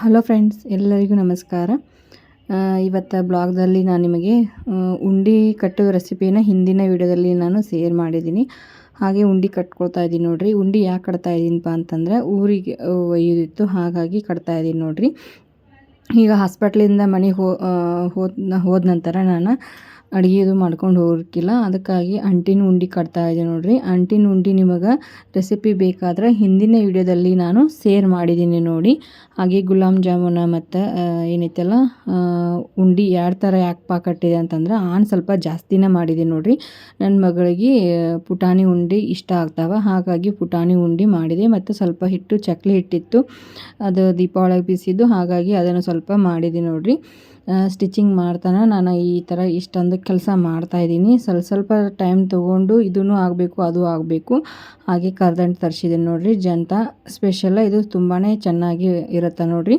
Hello friends, ಎಲ್ಲರಿಗೂ ನಮಸ್ಕಾರ. ಇವತ್ತು ಬ್ಲಾಗ್ದಲ್ಲಿ ನಾನು ನಿಮಗೆ ಉಂಡಿ ಕಟ್ಟುವ ರೆಸಿಪಿನ ಹಿಂದಿನ ವಿಡಿಯೋದಲ್ಲಿ ನಾನು ಶೇರ್ ಮಾಡಿದ್ದೀನಿ. ಹಾಗೆ ಉಂಡಿ ಕಟ್ಕೊಳ್ತಾ ಇದ್ದೀನಿ ನೋಡಿರಿ. ಉಂಡಿ ಯಾಕೆ ಕಟ್ತಾ ಇದ್ದೀನಪ್ಪ ಅಂತಂದ್ರೆ, ಊರಿಗೆ ಒಯ್ಯೋದಿತ್ತು, ಹಾಗಾಗಿ ಕಟ್ತಾ ಇದ್ದೀನಿ ನೋಡಿರಿ. ಈಗ ಹಾಸ್ಪಿಟ್ಲಿಂದ ಮನೆಗೆ ಹೋ ಹೋದ ನಂತರ ನಾನು ಅಡುಗೆದು ಮಾಡ್ಕೊಂಡು ಹೋಗಿಲ್ಲ ಅದಕ್ಕಾಗಿ ಅಂಟಿನ ಉಂಡೆ ಕಟ್ತಾ ಇದೆ ನೋಡ್ರಿ. ಅಂಟಿನ ಉಂಡೆ ನಿಮಗೆ ರೆಸಿಪಿ ಬೇಕಾದ್ರೆ ಹಿಂದಿನ ವಿಡಿಯೋದಲ್ಲಿ ನಾನು ಸೇರ್ ಮಾಡಿದ್ದೀನಿ ನೋಡಿ. ಹಾಗೆ ಗುಲಾಬ್ ಜಾಮೂನ ಮತ್ತು ಏನೈತಲ್ಲ ಉಂಡೆ ಎರಡು ಥರ ಯಾಕೆ ಪಾಕಟ್ಟಿದೆ ಅಂತಂದ್ರೆ ಆನ್ ಸ್ವಲ್ಪ ಜಾಸ್ತಿನೇ ಮಾಡಿದ್ದೀನಿ ನೋಡಿರಿ. ನನ್ನ ಮಗಳಿಗೆ ಪುಟಾಣಿ ಉಂಡೆ ಇಷ್ಟ ಆಗ್ತಾವೆ. ಹಾಗಾಗಿ ಪುಟಾಣಿ ಉಂಡೆ ಮಾಡಿದೆ. ಮತ್ತು ಸ್ವಲ್ಪ ಹಿಟ್ಟು, ಚಕ್ಲಿ ಹಿಟ್ಟಿತ್ತು. ಅದು ದೀಪಾವಳಿಗೆ ಬಿಸಿದ್ದು. ಹಾಗಾಗಿ ಅದನ್ನು ಸ್ವಲ್ಪ ಮಾಡಿದೆ ನೋಡ್ರಿ. ಸ್ಟಿಚಿಂಗ್ ಮಾಡ್ತಾನೆ. ನಾನು ಈ ಥರ ಇಷ್ಟೊಂದು ಕೆಲಸ ಮಾಡ್ತಾಯಿದ್ದೀನಿ ಸ್ವಲ್ಪ ಸ್ವಲ್ಪ ಟೈಮ್ ತೊಗೊಂಡು ಇದೂ ಆಗಬೇಕು, ಅದು ಆಗಬೇಕು. ಹಾಗೆ ಕರ್ದಂಟು ತರಿಸಿದ್ದೀನಿ ನೋಡಿರಿ. ಜಂತ ಸ್ಪೆಷಲ್ಲ ಇದು ತುಂಬಾ ಚೆನ್ನಾಗಿ ಇರುತ್ತೆ ನೋಡ್ರಿ.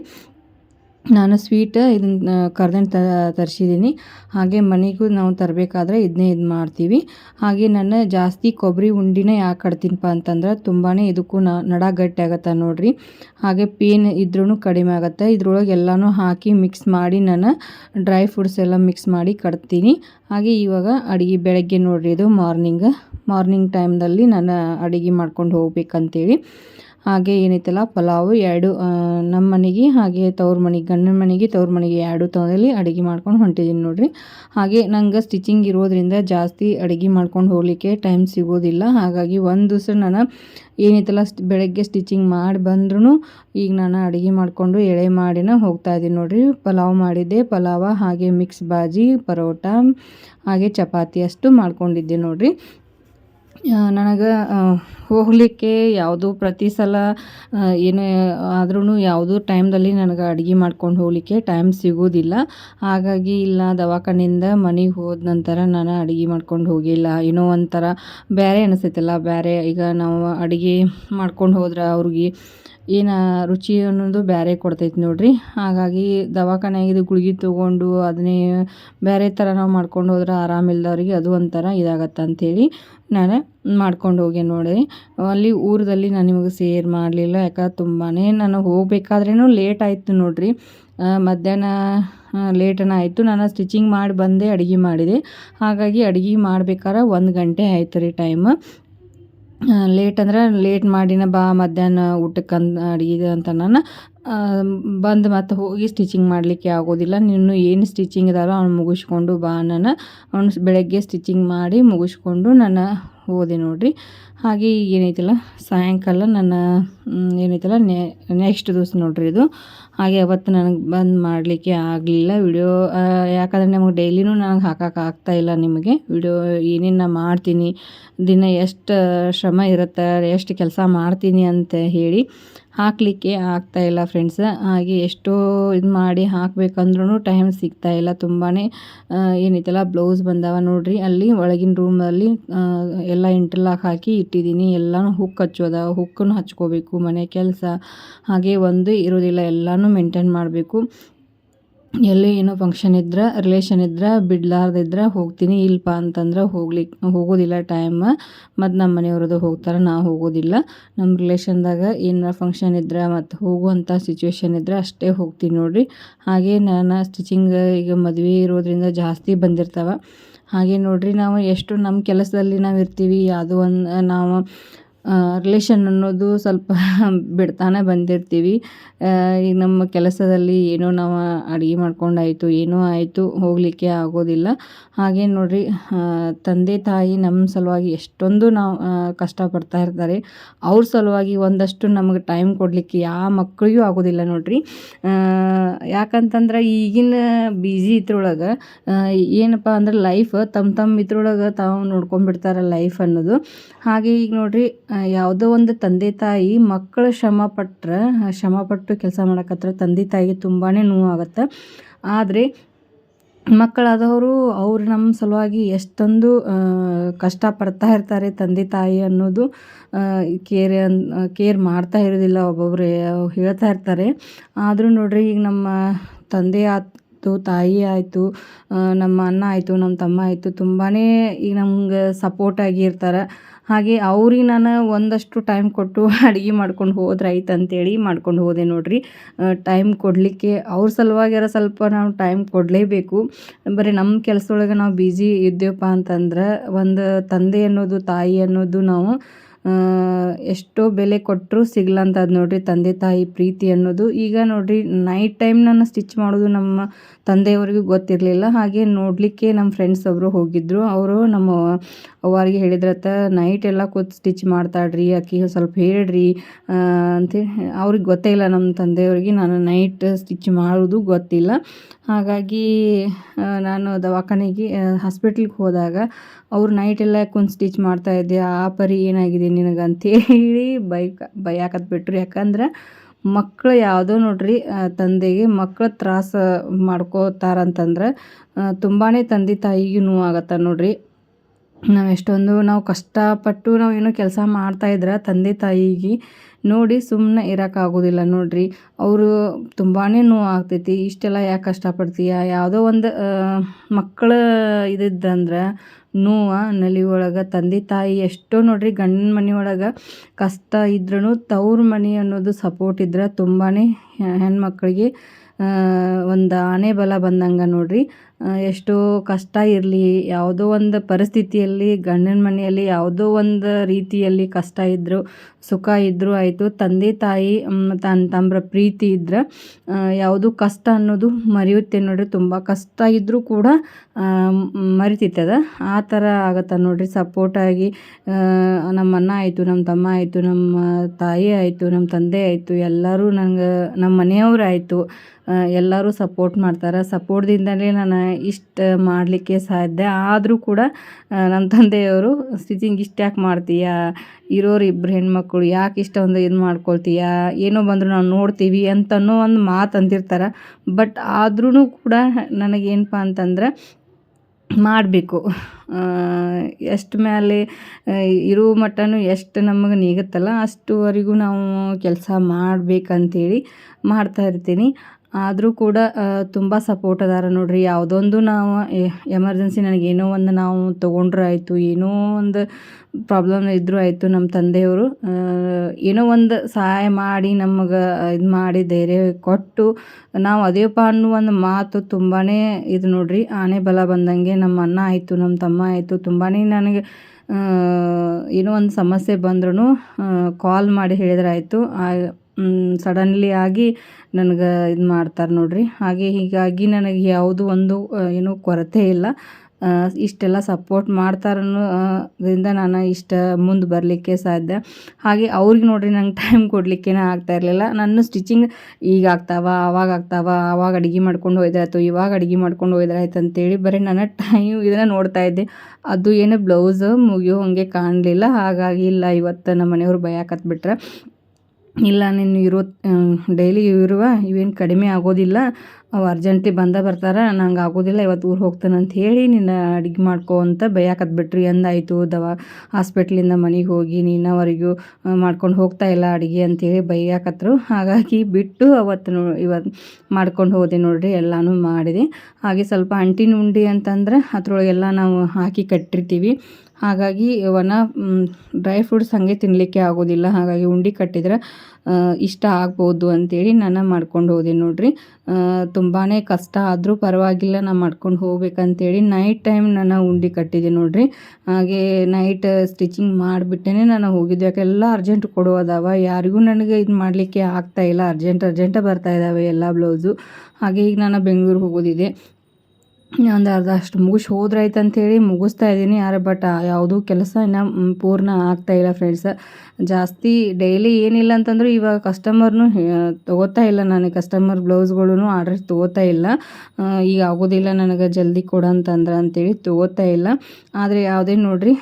ನಾನು ಸ್ವೀಟ್ ಇದನ್ನ ಕರ್ದಂಟು ತ ತರಿಸಿದ್ದೀನಿ ಹಾಗೆ ಮನೆಗೂ ನಾವು ತರಬೇಕಾದ್ರೆ ಇದನ್ನೇ ಇದು ಮಾಡ್ತೀವಿ. ಹಾಗೆ ನನ್ನ ಜಾಸ್ತಿ ಕೊಬ್ಬರಿ ಉಂಡೆನೇ ಯಾಕೆ ಕಟ್ತೀನಪ್ಪ ಅಂತಂದ್ರೆ ತುಂಬಾ ಇದಕ್ಕೂ ನಡ ಗಟ್ಟಿ ಆಗತ್ತೆ ನೋಡ್ರಿ. ಹಾಗೆ ಪೇನ್ ಇದ್ರೂ ಕಡಿಮೆ ಆಗುತ್ತೆ. ಇದ್ರೊಳಗೆ ಎಲ್ಲನೂ ಹಾಕಿ ಮಿಕ್ಸ್ ಮಾಡಿ ನಾನು ಡ್ರೈ ಫ್ರೂಟ್ಸ್ ಎಲ್ಲ ಮಿಕ್ಸ್ ಮಾಡಿ ಕಟ್ತೀನಿ. ಹಾಗೆ ಇವಾಗ ಅಡುಗೆ ಬೆಳಗ್ಗೆ ನೋಡ್ರಿ ಇದು ಮಾರ್ನಿಂಗ್. ಮಾರ್ನಿಂಗ್ ಟೈಮ್ದಲ್ಲಿ ನಾನು ಅಡುಗೆ ಮಾಡ್ಕೊಂಡು ಹೋಗ್ಬೇಕಂತೇಳಿ. ಹಾಗೆ ಏನೈತಲ್ಲ ಪಲಾವು ಎರಡು ನಮ್ಮ ಮನೆಗೆ ಹಾಗೆ ತವ್ರ ಮನೆಗೆ, ಗಂಡನ ಮನೆಗೆ ತವ್ರ ಮನೆಗೆ ಎರಡು ತವದಲ್ಲಿ ಅಡುಗೆ ಮಾಡ್ಕೊಂಡು ಹೊಂಟಿದ್ದೀನಿ ನೋಡಿರಿ. ಹಾಗೆ ನಂಗೆ ಸ್ಟಿಚಿಂಗ್ ಇರೋದ್ರಿಂದ ಜಾಸ್ತಿ ಅಡುಗೆ ಮಾಡ್ಕೊಂಡು ಹೋಗಲಿಕ್ಕೆ ಟೈಮ್ ಸಿಗೋದಿಲ್ಲ. ಹಾಗಾಗಿ ಒಂದು ದಿವಸ ನಾನು ಏನೈತಲ್ಲ ಬೆಳಗ್ಗೆ ಸ್ಟಿಚಿಂಗ್ ಮಾಡಿ ಬಂದ್ರೂ ಈಗ ನಾನು ಅಡುಗೆ ಮಾಡಿಕೊಂಡು ಎಳೆ ಮಾಡಿನ ಹೋಗ್ತಾ ಇದ್ದೀನಿ ನೋಡಿರಿ. ಪಲಾವ್ ಮಾಡಿದ್ದೆ, ಪಲಾವ ಹಾಗೆ ಮಿಕ್ಸ್ ಬಾಜಿ, ಪರೋಟ, ಹಾಗೆ ಚಪಾತಿ ಅಷ್ಟು ಮಾಡ್ಕೊಂಡಿದ್ದೆ ನೋಡ್ರಿ. ನನಗೆ ಹೋಗಲಿಕ್ಕೆ ಯಾವುದು ಪ್ರತಿ ಸಲ ಏನು ಆದ್ರೂ ಯಾವುದು ಟೈಮ್ದಲ್ಲಿ ನನಗೆ ಅಡುಗೆ ಮಾಡ್ಕೊಂಡು ಹೋಗಲಿಕ್ಕೆ ಟೈಮ್ ಸಿಗೋದಿಲ್ಲ. ಹಾಗಾಗಿ ಇಲ್ಲ ದವಾಖಾನೆಯಿಂದ ಮನೆಗೆ ಹೋದ ನಂತರ ನಾನು ಅಡುಗೆ ಮಾಡ್ಕೊಂಡು ಹೋಗಿಲ್ಲ. ಏನೋ ಒಂಥರ ಬೇರೆ ಅನಿಸ್ತೈತಲ್ಲ ಬೇರೆ ಈಗ ನಾವು ಅಡುಗೆ ಮಾಡ್ಕೊಂಡು ಹೋದ್ರೆ ಅವ್ರಿಗೆ ಏನು ರುಚಿ ಅನ್ನೋದು ಬೇರೆ ಕೊಡ್ತೈತೆ ನೋಡಿರಿ. ಹಾಗಾಗಿ ದವಾಖಾನೆಯಾಗಿದ್ದು ಗುಳಿಗೆ ತೊಗೊಂಡು ಅದನ್ನೇ ಬೇರೆ ಥರ ನಾವು ಮಾಡ್ಕೊಂಡು ಹೋದ್ರೆ ಆರಾಮಿಲ್ಲದವ್ರಿಗೆ ಅದು ಒಂಥರ ಇದಾಗತ್ತೆ ಅಂಥೇಳಿ ನಾನು ಮಾಡ್ಕೊಂಡು ಹೋಗಿ ನೋಡಿ ಅಲ್ಲಿ ಊರದಲ್ಲಿ ನಾನು ನಿಮಗೆ ಸೇರ್ ಮಾಡಲಿಲ್ಲ ಯಾಕಂದ್ರೆ ತುಂಬಾ ನಾನು ಹೋಗ್ಬೇಕಾದ್ರೇನು ಲೇಟ್ ಆಯಿತು ನೋಡ್ರಿ. ಮಧ್ಯಾಹ್ನ ಲೇಟನ ಆಯಿತು, ನಾನು ಸ್ಟಿಚಿಂಗ್ ಮಾಡಿ ಬಂದೆ, ಅಡುಗೆ ಮಾಡಿದೆ. ಹಾಗಾಗಿ ಅಡುಗೆ ಮಾಡ್ಬೇಕಾದ್ರೆ ಒಂದು ಗಂಟೆ ಆಯ್ತು ರೀ ಟೈಮ್ ಲೇಟ್ ಅಂದ್ರೆ ಲೇಟ್ ಮಾಡಿನ ಬಾ, ಮಧ್ಯಾಹ್ನ ಊಟಕ್ಕೆ ಅಡಿಗೆ ಅಡುಗೆ ಅಂತ ನಾನು ಬಂದು ಮತ್ತೆ ಹೋಗಿ ಸ್ಟಿಚಿಂಗ್ ಮಾಡಲಿಕ್ಕೆ ಆಗೋದಿಲ್ಲ. ನೀನು ಏನು ಸ್ಟಿಚಿಂಗ್ ಇದಾರೋ ಅವ್ನು ಮುಗಿಸ್ಕೊಂಡು ಬಾ ನಾನು ಅವ್ನು ಬೆಳಗ್ಗೆ ಸ್ಟಿಚಿಂಗ್ ಮಾಡಿ ಮುಗಿಸ್ಕೊಂಡು ನಾನು ಹೋದೆ ನೋಡಿರಿ. ಹಾಗೆ ಏನೈತಲ್ಲ, ಸಾಯಂಕಾಲ ನನ್ನ ಏನೈತಲ್ಲ ನೆಕ್ಸ್ಟ್ ದಿವಸ ನೋಡ್ರಿ ಇದು. ಹಾಗೆ ಅವತ್ತು ನನಗೆ ಬಂದು ಮಾಡಲಿಕ್ಕೆ ಆಗಲಿಲ್ಲ ವಿಡಿಯೋ ಯಾಕಂದರೆ ನಮಗೆ ಡೈಲಿನೂ ನನಗೆ ಆಗ್ತಾ ಇಲ್ಲ ನಿಮಗೆ. ವಿಡಿಯೋ ಏನೇನು ಮಾಡ್ತೀನಿ, ದಿನ ಎಷ್ಟು ಶ್ರಮ ಇರುತ್ತೆ, ಎಷ್ಟು ಕೆಲಸ ಮಾಡ್ತೀನಿ ಅಂತ ಹೇಳಿ ಹಾಕಲಿಕ್ಕೆ ಆಗ್ತಾ ಇಲ್ಲ ಫ್ರೆಂಡ್ಸ್ ಹಾಗೆ ಎಷ್ಟೋ ಇದು ಮಾಡಿ ಹಾಕಬೇಕಂದ್ರೂ ಟೈಮ್ ಸಿಗ್ತಾ ಇಲ್ಲ ತುಂಬಾ ಏನೈತಲ್ಲ ಬ್ಲೌಸ್ ಬಂದವ ನೋಡ್ರಿ. ಅಲ್ಲಿ ಒಳಗಿನ ರೂಮಲ್ಲಿ ಎಲ್ಲ ಇಂಟರ್ಲಾಕ್ ಹಾಕಿ ಇಟ್ಟಿದ್ದೀನಿ. ಎಲ್ಲನೂ ಹುಕ್ ಹಚ್ಚೋದ ಹುಕ್ಕನ್ನು ಹಚ್ಕೋಬೇಕು. ಮನೆ ಕೆಲಸ, ಹಾಗೆ ಒಂದು ಇರೋದಿಲ್ಲ ಎಲ್ಲನೂ ಮೇಂಟೈನ್ ಮಾಡಬೇಕು. ಎಲ್ಲಿ ಏನೋ ಫಂಕ್ಷನ್ ಇದ್ರೆ ರಿಲೇಷನ್ ಇದ್ರೆ ಬಿಡ್ಲಾರ್ದಿದ್ರೆ ಹೋಗ್ತೀನಿ ಇಲ್ಲಪ್ಪ ಅಂತಂದ್ರೆ ಹೋಗ್ಲಿಕ್ಕೆ ಹೋಗೋದಿಲ್ಲ ಟೈಮ್ ಮತ್ತು ನಮ್ಮ ಮನೆಯವ್ರದ್ದು ಹೋಗ್ತಾರೆ ನಾ ಹೋಗೋದಿಲ್ಲ. ನಮ್ಮ ರಿಲೇಷನ್ದಾಗ ಏನಾರ ಫಂಕ್ಷನ್ ಇದ್ರೆ, ಮತ್ತು ಹೋಗುವಂಥ ಸಿಚುವೇಶನ್ ಇದ್ರೆ, ಅಷ್ಟೇ ಹೋಗ್ತೀನಿ ನೋಡಿರಿ. ಹಾಗೆ ನಾನು ಸ್ಟಿಚಿಂಗ್ ಈಗ ಮದುವೆ ಇರೋದ್ರಿಂದ ಜಾಸ್ತಿ ಬಂದಿರ್ತಾವೆ. ಹಾಗೆ ನೋಡಿರಿ, ನಾವು ಎಷ್ಟು ನಮ್ಮ ಕೆಲಸದಲ್ಲಿ ನಾವು ಇರ್ತೀವಿ, ಯಾವುದೋ ಒಂದು, ನಾವು ರಿಲೇಷನ್ ಅನ್ನೋದು ಸ್ವಲ್ಪ ಬಿಡ್ತಾನೆ ಬಂದಿರ್ತೀವಿ. ಈಗ ನಮ್ಮ ಕೆಲಸದಲ್ಲಿ ಏನೋ ನಾವು ಅಡುಗೆ ಮಾಡ್ಕೊಂಡಾಯಿತು, ಏನೋ ಆಯಿತು, ಹೋಗಲಿಕ್ಕೆ ಆಗೋದಿಲ್ಲ. ಹಾಗೆ ನೋಡಿರಿ ತಂದೆ ತಾಯಿ ನಮ್ಮ ಸಲುವಾಗಿ ಎಷ್ಟೊಂದು ನಾವು ಕಷ್ಟಪಡ್ತಾ ಇರ್ತಾರೆ. ಅವ್ರ ಸಲುವಾಗಿ ಒಂದಷ್ಟು ನಮಗೆ ಟೈಮ್ ಕೊಡಲಿಕ್ಕೆ ಯಾವ ಮಕ್ಕಳಿಗೂ ಆಗೋದಿಲ್ಲ ನೋಡಿರಿ. ಯಾಕಂತಂದ್ರೆ ಈಗಿನ ಬ್ಯುಸಿ ಇದ್ರೊಳಗೆ ಏನಪ್ಪ ಅಂದ್ರೆ ಲೈಫ್ ತಮ್ಮ ತಮ್ಮ ಇದ್ರೊಳಗೆ ತಾವು ನೋಡ್ಕೊಂಡ್ಬಿಡ್ತಾರೆ ಲೈಫ್ ಅನ್ನೋದು. ಹಾಗೆ ಈಗ ನೋಡ್ರಿ ಯಾವುದೋ ಒಂದು ತಂದೆ ತಾಯಿ ಮಕ್ಕಳು ಶ್ರಮ ಪಟ್ರೆ ಶ್ರಮ ಪಟ್ಟು ಕೆಲಸ ಮಾಡಕತ್ರ ತಂದೆ ತಾಯಿಗೆ ತುಂಬಾ ನೋವಾಗತ್ತೆ. ಆದರೆ ಮಕ್ಕಳಾದವರು ಅವ್ರು ನಮ್ಮ ಸಲುವಾಗಿ ಎಷ್ಟೊಂದು ಕಷ್ಟ ಕಷ್ಟಪಡ್ತಾ ಇರ್ತಾರೆ ತಂದೆ ತಾಯಿ ಅನ್ನೋದು ಕೇರ್ ಕೇರ್ ಮಾಡ್ತಾ ಇರೋದಿಲ್ಲ ಒಬ್ಬೊಬ್ಬರು ಹೇಳ್ತಾ ಇರ್ತಾರೆ. ಆದರೂ ನೋಡ್ರಿ, ಈಗ ನಮ್ಮ ತಂದೆ ಆಯಿತು, ತಾಯಿ ಆಯಿತು ನಮ್ಮ ಅಣ್ಣ ಆಯಿತು, ನಮ್ಮ ತಮ್ಮ ಆಯಿತು ತುಂಬಾ ಈಗ ನಮ್ಗೆ ಸಪೋರ್ಟಾಗಿ ಇರ್ತಾರೆ ಹಾಗೆ ಅವ್ರಿಗೆ ನಾನು ಒಂದಷ್ಟು ಟೈಮ್ ಕೊಟ್ಟು ಅಡುಗೆ ಮಾಡ್ಕೊಂಡು ಹೋದ್ರೆ ಆಯ್ತು ಅಂತೇಳಿ ಮಾಡ್ಕೊಂಡು ಹೋದೆ ನೋಡಿರಿ. ಟೈಮ್ ಕೊಡಲಿಕ್ಕೆ ಅವ್ರ ಸಲುವಾಗಿರ ಸ್ವಲ್ಪ ನಾವು ಟೈಮ್ ಕೊಡಲೇಬೇಕು. ಬರೀ ನಮ್ಮ ಕೆಲಸದೊಳಗೆ ನಾವು ಬ್ಯುಸಿ ಇದ್ದೇವಪ್ಪ ಅಂತಂದ್ರೆ ಒಂದು ತಂದೆ ಅನ್ನೋದು, ತಾಯಿ ಅನ್ನೋದು ನಾವು ಎಷ್ಟೋ ಬೆಲೆ ಕೊಟ್ಟರೂ ಸಿಗ್ಲಂತದ್ದು ನೋಡಿರಿ ತಂದೆ ತಾಯಿ ಪ್ರೀತಿ ಅನ್ನೋದು. ಈಗ ನೋಡಿರಿ ನೈಟ್ ಟೈಮ್ ನಾನು ಸ್ಟಿಚ್ ಮಾಡೋದು ನಮ್ಮ ತಂದೆಯವರಿಗೂ ಗೊತ್ತಿರಲಿಲ್ಲ. ಹಾಗೆ ನೋಡಲಿಕ್ಕೆ ನಮ್ಮ ಫ್ರೆಂಡ್ಸ್ ಒಬ್ಬರು ಹೋಗಿದ್ದರು ಅವರು ನಮ್ಮ ಅವ್ವಾರಿಗೆ ಹೇಳಿದ್ರತ್ತ ನೈಟ್ ಎಲ್ಲ ಕೂತು ಸ್ಟಿಚ್ ಮಾಡ್ತಾಡ್ರಿ ಆಕಿ ಸ್ವಲ್ಪ ಹೇಳ್ರಿ ಅಂತೇಳಿ ಅವ್ರಿಗೆ ಗೊತ್ತೇ ಇಲ್ಲ ನಮ್ಮ ತಂದೆಯವ್ರಿಗೆ. ನಾನು ನೈಟ್ ಸ್ಟಿಚ್ ಮಾಡೋದು ಗೊತ್ತಿಲ್ಲ. ಹಾಗಾಗಿ ನಾನು ದವಾಖಾನೆಗೆ ಹಾಸ್ಪಿಟ್ಲಿಗೆ ಹೋದಾಗ ಅವ್ರು ನೈಟ್ ಎಲ್ಲ ಕುಂತು ಸ್ಟಿಚ್ ಮಾಡ್ತಾಯಿದ್ದೆ ಆ ಪರಿ ಏನಾಗಿದೆ? ನಿನಗೆ ಹೇಳಿ ಬೈಕ್, ಬೈಯಾಕತ್ ಬಿಟ್ರು. ಯಾಕಂದ್ರೆ ಮಕ್ಕಳು ಯಾವುದೋ ನೋಡ್ರಿ ತಂದೆಗೆ ಮಕ್ಕಳು ತ್ರಾಸ ಮಾಡ್ಕೋತಾರಂತಂದ್ರೆ ತುಂಬಾ ತಂದೆ ತಾಯಿಗೂ ನೋವಾಗತ್ತೆ ನೋಡ್ರಿ. ನಾವು ಎಷ್ಟೊಂದು ನಾವು ಕಷ್ಟಪಟ್ಟು ನಾವು ಏನೋ ಕೆಲಸ ಮಾಡ್ತಾಯಿದ್ರೆ ತಂದೆ ತಾಯಿಗೆ ನೋಡಿ ಸುಮ್ಮನೆ ಇರೋಕ್ಕಾಗೋದಿಲ್ಲ ನೋಡಿರಿ. ಅವರು ತುಂಬಾ ನೋವು ಆಗ್ತೈತಿ ಇಷ್ಟೆಲ್ಲ ಯಾಕೆ ಕಷ್ಟಪಡ್ತೀಯ? ಯಾವುದೋ ಒಂದು ಮಕ್ಕಳ ಇದಿದ್ದಂದ್ರೆ ನೋವು ನಲಿ ಒಳಗೆ ತಂದೆ ತಾಯಿ ಎಷ್ಟೋ ನೋಡಿರಿ ಗಂಡನ ಮನೆ ಒಳಗೆ ಕಷ್ಟ ಇದ್ರೂ ತವ್ರ ಮನೆ ಅನ್ನೋದು ಸಪೋರ್ಟ್ ಇದ್ರೆ ತುಂಬಾ ಹೆಣ್ಮಕ್ಳಿಗೆ ಒಂದು ಆನೆ ಬಲ ಬಂದಂಗೆ ನೋಡಿರಿ. ಎಷ್ಟೋ ಕಷ್ಟ ಇರಲಿ, ಯಾವುದೋ ಒಂದು ಪರಿಸ್ಥಿತಿಯಲ್ಲಿ, ಗಂಡನ ಮನೆಯಲ್ಲಿ ಯಾವುದೋ ಒಂದು ರೀತಿಯಲ್ಲಿ ಕಷ್ಟ ಇದ್ದರೂ ಸುಖ ಇದ್ದರೂ ಆಯಿತು, ತಂದೆ ತಾಯಿ ತನ್ನ ತಮ್ಮರ ಪ್ರೀತಿ ಇದ್ದರೆ ಯಾವುದು ಕಷ್ಟ ಅನ್ನೋದು ಮರೆಯುತ್ತೆ ನೋಡಿರಿ, ತುಂಬ ಕಷ್ಟ ಇದ್ದರೂ ಕೂಡ ಮರಿತಿತ್ತದ ಆ ಥರ ಆಗತ್ತೆ ನೋಡಿರಿ ಸಪೋರ್ಟಾಗಿ ನಮ್ಮ ಅಣ್ಣ ಆಯಿತು, ನಮ್ಮ ತಮ್ಮ ಆಯಿತು, ನಮ್ಮ ತಾಯಿ ಆಯಿತು, ನಮ್ಮ ತಂದೆ ಆಯಿತು, ಎಲ್ಲರೂ ನಂಗೆ, ನಮ್ಮ ಮನೆಯವರಾಯಿತು ಎಲ್ಲರೂ ಸಪೋರ್ಟ್ ಮಾಡ್ತಾರೆ. ಸಪೋರ್ಟ್ದಿಂದಲೇ ನಾನು ಇಷ್ಟು ಮಾಡಲಿಕ್ಕೆ ಸಾಧ್ಯ. ಆದರೂ ಕೂಡ ನಮ್ಮ ತಂದೆಯವರು ಸ್ಟಿಚಿಂಗ್ ಇಷ್ಟು ಯಾಕೆ ಮಾಡ್ತೀಯಾ? ಇರೋರು ಇಬ್ಬರು ಹೆಣ್ಮಕ್ಳು ಯಾಕೆ ಇಷ್ಟೊಂದು ಇದು ಮಾಡ್ಕೊಳ್ತೀಯಾ? ಏನೋ ಬಂದರೂ ನಾವು ನೋಡ್ತೀವಿ ಅಂತನೋ ಒಂದು ಮಾತು ಅಂದಿರ್ತಾರೆ. ಬಟ್ ಆದ್ರೂ ಕೂಡ ನನಗೇನಪ್ಪ ಅಂತಂದ್ರೆ, ಮಾಡಬೇಕು. ಎಷ್ಟು ಮೇಲೆ ಇರೋ ಮಟ್ಟನೂ ಎಷ್ಟು ನಮಗೆ ನೀಗುತ್ತಲ್ಲ ಅಷ್ಟುವರೆಗೂ ನಾವು ಕೆಲಸ ಮಾಡಬೇಕಂತೇಳಿ ಮಾಡ್ತಾ ಇರ್ತೀನಿ. ಆದರೂ ಕೂಡ ತುಂಬ ಸಪೋರ್ಟ್ ಅದಾರ ನೋಡಿರಿ. ಯಾವುದೊಂದು ನಾವು ಎಮರ್ಜೆನ್ಸಿ ನನಗೇನೋ ಒಂದು ನಾವು ತೊಗೊಂಡ್ರೆ ಆಯಿತು, ಏನೋ ಒಂದು ಪ್ರಾಬ್ಲಮ್ ಇದ್ದರೂ ಆಯಿತು ನಮ್ಮ ತಂದೆಯವರು ಏನೋ ಒಂದು ಸಹಾಯ ಮಾಡಿ ನಮಗೆ ಇದು ಮಾಡಿ ಧೈರ್ಯ ಕೊಟ್ಟು, ನಾವು ಅದೇಪ್ಪ ಅನ್ನೋ ಒಂದು ಮಾತು ತುಂಬಾ ಇದು ನೋಡಿರಿ. ಆನೆ ಬಲ ಬಂದಂಗೆ ನಮ್ಮ ಅಣ್ಣ ಆಯಿತು, ನಮ್ಮ ತಮ್ಮ ಆಯಿತು ತುಂಬಾ ನನಗೆ ಏನೋ ಒಂದು ಸಮಸ್ಯೆ ಬಂದ್ರೂ ಕಾಲ್ ಮಾಡಿ ಹೇಳಿದ್ರಾಯಿತು ಸಡನ್ಲಿ ಆಗಿ ನನಗೆ ಇದು ಮಾಡ್ತಾರೆ ನೋಡಿರಿ. ಹಾಗೆ ಹೀಗಾಗಿ ನನಗೆ ಯಾವುದು ಒಂದು ಏನು ಕೊರತೆ ಇಲ್ಲ. ಇಷ್ಟೆಲ್ಲ ಸಪೋರ್ಟ್ ಮಾಡ್ತಾರನ್ನೋದ್ರಿಂದ ನಾನು ಇಷ್ಟು ಮುಂದೆ ಬರಲಿಕ್ಕೆ ಸಾಧ್ಯ. ಹಾಗೆ ಅವ್ರಿಗೆ ನೋಡಿರಿ ನಂಗೆ ಟೈಮ್ ಕೊಡಲಿಕ್ಕೇನೆ ಆಗ್ತಾ ಇರಲಿಲ್ಲ. ನನ್ನ ಸ್ಟಿಚಿಂಗ್ ಈಗ ಆಗ್ತಾವ ಆವಾಗ ಆಗ್ತಾವ ಆವಾಗ ಅಡುಗೆ ಮಾಡ್ಕೊಂಡು ಹೋಯ್ದಾಯ್ತು, ಇವಾಗ ಅಡುಗೆ ಮಾಡ್ಕೊಂಡು ಹೋಯ್ದಾಯ್ತು ಅಂತೇಳಿ ಬರೀ ನನ್ನ ಟೈಮ್ ಇದನ್ನು ನೋಡ್ತಾ ಇದ್ದೆ. ಅದು ಏನು ಬ್ಲೌಸ್ ಮುಗಿಯೋ ಹಂಗೆ ಕಾಣಲಿಲ್ಲ. ಹಾಗಾಗಿ ಇಲ್ಲ, ಇವತ್ತು ನಮ್ಮ ಮನೆಯವ್ರು ಭಯಕತ್ಬಿಟ್ರೆ ಇಲ್ಲ, ನೀನು ಇರೋ ಡೈಲಿ ಇರುವ ಇವೇನು ಕಡಿಮೆ ಆಗೋದಿಲ್ಲ. ಅವು ಅರ್ಜೆಂಟ್ಲಿ ಬಂದ ಬರ್ತಾರೆ, ನಂಗೆ ಆಗೋದಿಲ್ಲ ಇವತ್ತು ಊರು ಹೋಗ್ತಾನೆ ಅಂತ ಹೇಳಿ ನೀನು ಅಡುಗೆ ಮಾಡ್ಕೊ ಅಂತ ಬೈಯಾಕತ್ ಬಿಟ್ರಿ ಎಂದಾಯಿತು ದವಾ ಹಾಸ್ಪಿಟ್ಲಿಂದ ಮನೆಗೆ ಹೋಗಿ ನೀನವರೆಗೂ ಮಾಡ್ಕೊಂಡು ಹೋಗ್ತಾ ಇಲ್ಲ ಅಡುಗೆ ಅಂತೇಳಿ ಬೈಯಾಕತ್ರು ಹಾಗಾಗಿ ಬಿಟ್ಟು ಅವತ್ತು ನೋ ಇವತ್ತು ಮಾಡ್ಕೊಂಡು ಹೋದೆ ನೋಡಿರಿ, ಎಲ್ಲನೂ ಮಾಡಿದೆ. ಹಾಗೆ ಸ್ವಲ್ಪ ಅಂಟಿನ ಉಂಡೆ ಅಂತಂದ್ರೆ ಅದ್ರೊಳಗೆಲ್ಲ ನಾವು ಹಾಕಿ ಕಟ್ಟಿರ್ತೀವಿ. ಹಾಗಾಗಿ ಒಣ ಡ್ರೈ ಫ್ರೂಟ್ಸ್ ಹಾಗೆ ತಿನ್ನಲಿಕ್ಕೆ ಆಗೋದಿಲ್ಲ. ಹಾಗಾಗಿ ಉಂಡೆ ಕಟ್ಟಿದ್ರೆ ಇಷ್ಟ ಆಗ್ಬೋದು ಅಂತೇಳಿ ನಾನು ಮಾಡ್ಕೊಂಡು ಹೋದೆ ನೋಡಿರಿ. ತುಂಬಾ ಕಷ್ಟ ಆದರೂ ಪರವಾಗಿಲ್ಲ ನಾನು ಮಾಡ್ಕೊಂಡು ಹೋಗ್ಬೇಕಂತೇಳಿ ನೈಟ್ ಟೈಮ್ ನಾನು ಉಂಡೆ ಕಟ್ಟಿದೆ ನೋಡಿರಿ. ಹಾಗೆ ನೈಟ್ ಸ್ಟಿಚಿಂಗ್ ಮಾಡಿಬಿಟ್ಟೇ ನಾನು ಹೋಗಿದ್ದೆ. ಯಾಕೆಲ್ಲ ಅರ್ಜೆಂಟ್ ಕೊಡೋದವ ಯಾರಿಗೂ ನನಗೆ ಇದು ಮಾಡಲಿಕ್ಕೆ ಆಗ್ತಾಯಿಲ್ಲ ಅರ್ಜೆಂಟ್ ಅರ್ಜೆಂಟ ಬರ್ತಾ ಇದ್ದಾವೆ ಎಲ್ಲ ಬ್ಲೌಸು ಹಾಗೆ ಈಗ ನಾನು ಬೆಂಗಳೂರು ಹೋಗೋದಿದೆ. ಒಂದು ಅರ್ಧ ಅಷ್ಟು ಮುಗಿಸಿ ಹೋದ್ರಾಯ್ತು ಅಂಥೇಳಿ ಮುಗಿಸ್ತಾ ಇದ್ದೀನಿ ಯಾರು ಬಟ್ ಯಾವುದೂ ಕೆಲಸ ಇನ್ನೂ ಪೂರ್ಣ ಆಗ್ತಾಯಿಲ್ಲ ಫ್ರೆಂಡ್ಸ್ ಜಾಸ್ತಿ ಡೈಲಿ ಏನಿಲ್ಲ ಅಂತಂದರೂ ಇವಾಗ ಕಸ್ಟಮರ್ನು ತೊಗೋತಾ ಇಲ್ಲ ನನಗೆ ಕಸ್ಟಮರ್ ಬ್ಲೌಸ್ಗಳೂ ಆರ್ಡರ್ ತೊಗೋತಾ ಇಲ್ಲ. ಈಗ ಆಗೋದಿಲ್ಲ ನನಗೆ, ಜಲ್ದಿ ಕೊಡಂತಂದ್ರೆ ಅಂತೇಳಿ ತೊಗೋತಾ ಇಲ್ಲ. ಆದರೆ ಯಾವುದೇ ನೋಡಿರಿ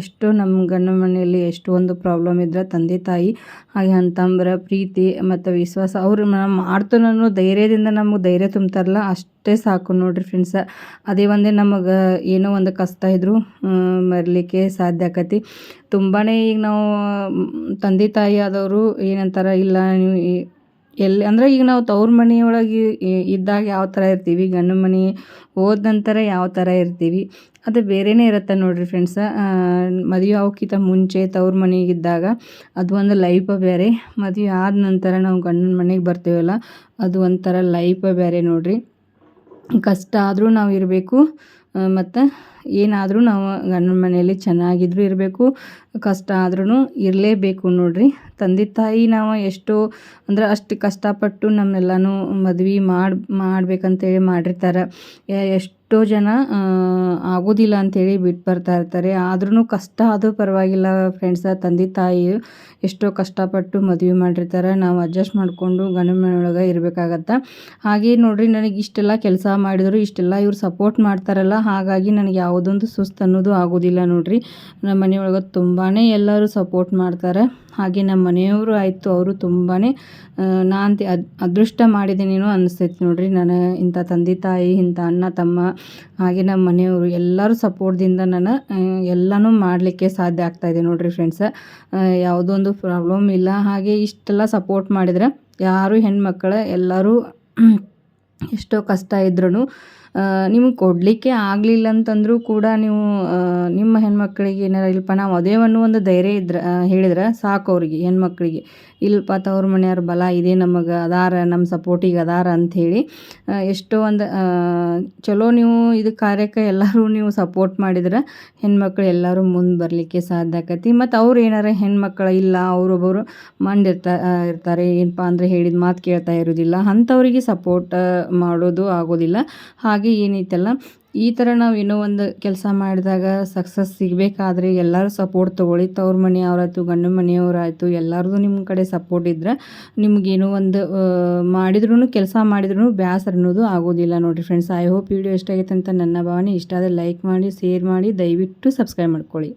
ಎಷ್ಟು ನಮ್ಮ ಗಂಡ ಮನೆಯಲ್ಲಿ ಎಷ್ಟು ಒಂದು ಪ್ರಾಬ್ಲಮ್ ಇದ್ರೆ ತಂದೆ ತಾಯಿ, ಹಾಗೆ ಅಂತಂಬ್ರ, ಪ್ರೀತಿ ಮತ್ತು ವಿಶ್ವಾಸ, ಅವರು ಮಾಡ್ತಾನೋ ಧೈರ್ಯದಿಂದ ನಮಗೆ ಧೈರ್ಯ ತುಂಬ್ತಾರಲ್ಲ, ಅಷ್ಟೇ ಸಾಕು ನೋಡಿರಿ ಫ್ರೆಂಡ್ಸ ಅದೇ ಒಂದೇ ನಮಗೆ ಏನೋ ಒಂದು ಕಷ್ಟ ಇದ್ದರೂ ಮರಲಿಕ್ಕೆ ಸಾಧ್ಯ ಆಕತಿ. ತುಂಬಾ ಈಗ ನಾವು ತಂದೆ ತಾಯಿ ಆದವರು ಏನಂತಾರೆ, ಇಲ್ಲ ನೀವು ಎಲ್ಲಿ, ಅಂದರೆ ಈಗ ನಾವು ತವ್ರ ಮನೆಯೊಳಗೆ ಇದ್ದಾಗ ಯಾವ ಥರ ಇರ್ತೀವಿ, ಗಂಡು ಮನೆ ಹೋದ ನಂತರ ಯಾವ ಥರ ಇರ್ತೀವಿ, ಅದು ಬೇರೆಯೇ ಇರುತ್ತೆ ನೋಡಿರಿ ಫ್ರೆಂಡ್ಸ ಮದುವೆ ಅವಕ್ಕಿಂತ ಮುಂಚೆ ತವ್ರ ಮನೆಗಿದ್ದಾಗ ಅದು ಒಂದು ಲೈಫ ಬೇರೆ, ಮದುವೆ ಆದ ನಂತರ ನಾವು ಗಂಡನ ಮನೆಗೆ ಬರ್ತೀವಲ್ಲ, ಅದು ಒಂಥರ ಲೈಫ ಬೇರೆ ನೋಡಿರಿ. ಕಷ್ಟ ಆದರೂ ನಾವು ಇರಬೇಕು. ಮತ್ತು ಏನಾದರೂ ನಾವು ಗಂಡನ ಮನೆಯಲ್ಲಿ ಚೆನ್ನಾಗಿದ್ರೂ ಇರಬೇಕು. ಕಷ್ಟ ಆದ್ರೂ ಇರಲೇಬೇಕು ನೋಡಿರಿ. ತಂದೆ ತಾಯಿ ನಾವು ಎಷ್ಟೋ ಅಂದ್ರೆ ಅಷ್ಟು ಕಷ್ಟಪಟ್ಟು ನಮ್ಮೆಲ್ಲನೂ ಮದ್ವೆ ಮಾಡಿ, ಮಾಡ್ಬೇಕಂತೇಳಿ ಮಾಡಿರ್ತಾರೆ. ಎಷ್ಟೋ ಜನ ಆಗೋದಿಲ್ಲ ಅಂಥೇಳಿ ಬಿಟ್ಟು ಬರ್ತಾ ಇರ್ತಾರೆ. ಆದ್ರೂ ಕಷ್ಟ ಆದರೂ ಪರವಾಗಿಲ್ಲ ಫ್ರೆಂಡ್ಸ ತಂದೆ, ತಾಯಿ ಎಷ್ಟೋ ಕಷ್ಟಪಟ್ಟು ಮದುವೆ ಮಾಡಿರ್ತಾರೆ. ನಾವು ಅಡ್ಜಸ್ಟ್ ಮಾಡಿಕೊಂಡು ಗಂಡ ಮನೆಯೊಳಗೆ ಇರಬೇಕಾಗತ್ತೆ. ಹಾಗೆ ನೋಡಿರಿ, ನನಗೆ ಇಷ್ಟೆಲ್ಲ ಕೆಲಸ ಮಾಡಿದ್ರು, ಇಷ್ಟೆಲ್ಲ ಇವ್ರು ಸಪೋರ್ಟ್ ಮಾಡ್ತಾರಲ್ಲ, ಹಾಗಾಗಿ ನನಗೆ ಯಾವುದೊಂದು ಸುಸ್ತು ಅನ್ನೋದು ಆಗೋದಿಲ್ಲ ನೋಡಿರಿ. ನಮ್ಮ ಮನೆಯೊಳಗೆ ತುಂಬಾ ಎಲ್ಲರೂ ಸಪೋರ್ಟ್ ಮಾಡ್ತಾರೆ. ಹಾಗೆ ನಮ್ಮ ಮನೆಯವರು ಆಯಿತು, ಅವರು ತುಂಬಾ ನಾನು ಅದ್, ಅದೃಷ್ಟ ಮಾಡಿದ್ದೀನಿ ಅನಿಸ್ತೈತಿ ನೋಡಿರಿ. ನಾನು ಇಂಥ ತಂದೆ ತಾಯಿ, ಇಂಥ ಅಣ್ಣ, ತಮ್ಮ, ಹಾಗೆ ನಮ್ಮ ಮನೆಯವರು ಎಲ್ಲರೂ ಸಪೋರ್ಟ್ದಿಂದ ನಾನು ಎಲ್ಲನೂ ಮಾಡಲಿಕ್ಕೆ ಸಾಧ್ಯ ಆಗ್ತಾಯಿದೆ ನೋಡಿರಿ ಫ್ರೆಂಡ್ಸ್. ಯಾವುದೊಂದು ಪ್ರಾಬ್ಲಮ್ ಇಲ್ಲ. ಹಾಗೆ ಇಷ್ಟೆಲ್ಲ ಸಪೋರ್ಟ್ ಮಾಡಿದರೆ ಯಾರು ಹೆಣ್ಮಕ್ಳು ಎಲ್ಲರೂ ಎಷ್ಟೋ ಕಷ್ಟ ಇದ್ರೂ ನಿಮಗೆ ಕೊಡಲಿಕ್ಕೆ ಆಗಲಿಲ್ಲ ಅಂತಂದರೂ ಕೂಡ ನೀವು ನಿಮ್ಮ ಹೆಣ್ಮಕ್ಳಿಗೆ ಏನಾರ ಇಲ್ಲಪ್ಪ ನಾವು ಅದೇ ಒಂದು ಧೈರ್ಯ ಇದ್ರೆ ಹೇಳಿದ್ರೆ ಸಾಕು ಅವ್ರಿಗೆ, ಹೆಣ್ಮಕ್ಳಿಗೆ. ಇಲ್ಲಪ್ಪ ತವ್ರ ಮನೆಯವ್ರ ಬಲ ಇದೆ ನಮಗೆ, ಅದಾರ ನಮ್ಮ ಸಪೋರ್ಟಿಗೆ ಅದಾರ ಅಂಥೇಳಿ ಎಷ್ಟೋ ಒಂದು ಚಲೋ ನೀವು ಇದು ಕಾರ್ಯಕ್ಕೆ ಎಲ್ಲರೂ ನೀವು ಸಪೋರ್ಟ್ ಮಾಡಿದ್ರೆ ಹೆಣ್ಮಕ್ಳು ಎಲ್ಲರೂ ಮುಂದೆ ಬರಲಿಕ್ಕೆ ಸಾಧ್ಯ ಆಕತಿ. ಮತ್ತು ಅವ್ರು ಏನಾರ ಹೆಣ್ಮಕ್ಳು ಇಲ್ಲ ಅವರೊಬ್ಬರು ಮಂಡಿರ್ತಾ ಇರ್ತಾರೆ ಏನಪ್ಪ ಅಂದರೆ ಹೇಳಿದ ಮಾತು ಕೇಳ್ತಾ ಇರೋದಿಲ್ಲ, ಅಂಥವ್ರಿಗೆ ಸಪೋರ್ಟ್ ಮಾಡೋದು ಆಗೋದಿಲ್ಲ. ಹಾಗೆ ಏನೈತಲ್ಲ, ಈ ಥರ ನಾವು ಏನೋ ಒಂದು ಕೆಲಸ ಮಾಡಿದಾಗ ಸಕ್ಸಸ್ ಸಿಗಬೇಕಾದ್ರೆ ಎಲ್ಲರೂ ಸಪೋರ್ಟ್ ತೊಗೊಳ್ಳಿ. ತವ್ರ ಮನೆಯವ್ರಾಯ್ತು, ಗಂಡು ಮನೆಯವರಾಯಿತು, ಎಲ್ಲರದು ನಿಮ್ಮ ಕಡೆ ಸಪೋರ್ಟ್ ಇದ್ದರೆ ನಿಮಗೇನೋ ಒಂದು ಮಾಡಿದ್ರೂ ಕೆಲಸ ಮಾಡಿದ್ರೂ ಬೇಸರ ಅನ್ನೋದು ಆಗೋದಿಲ್ಲ ನೋಡಿ ಫ್ರೆಂಡ್ಸ್ ಐ ಹೋಪ್ ವಿಡಿಯೋ ಇಷ್ಟ ಆಗೈತೆ ಅಂತ ನನ್ನ ಭಾವನೆ. ಇಷ್ಟ ಆದರೆ ಲೈಕ್ ಮಾಡಿ ಶೇರ್ ಮಾಡಿ, ದಯವಿಟ್ಟು ಸಬ್ಸ್ಕ್ರೈಬ್ ಮಾಡ್ಕೊಳ್ಳಿ.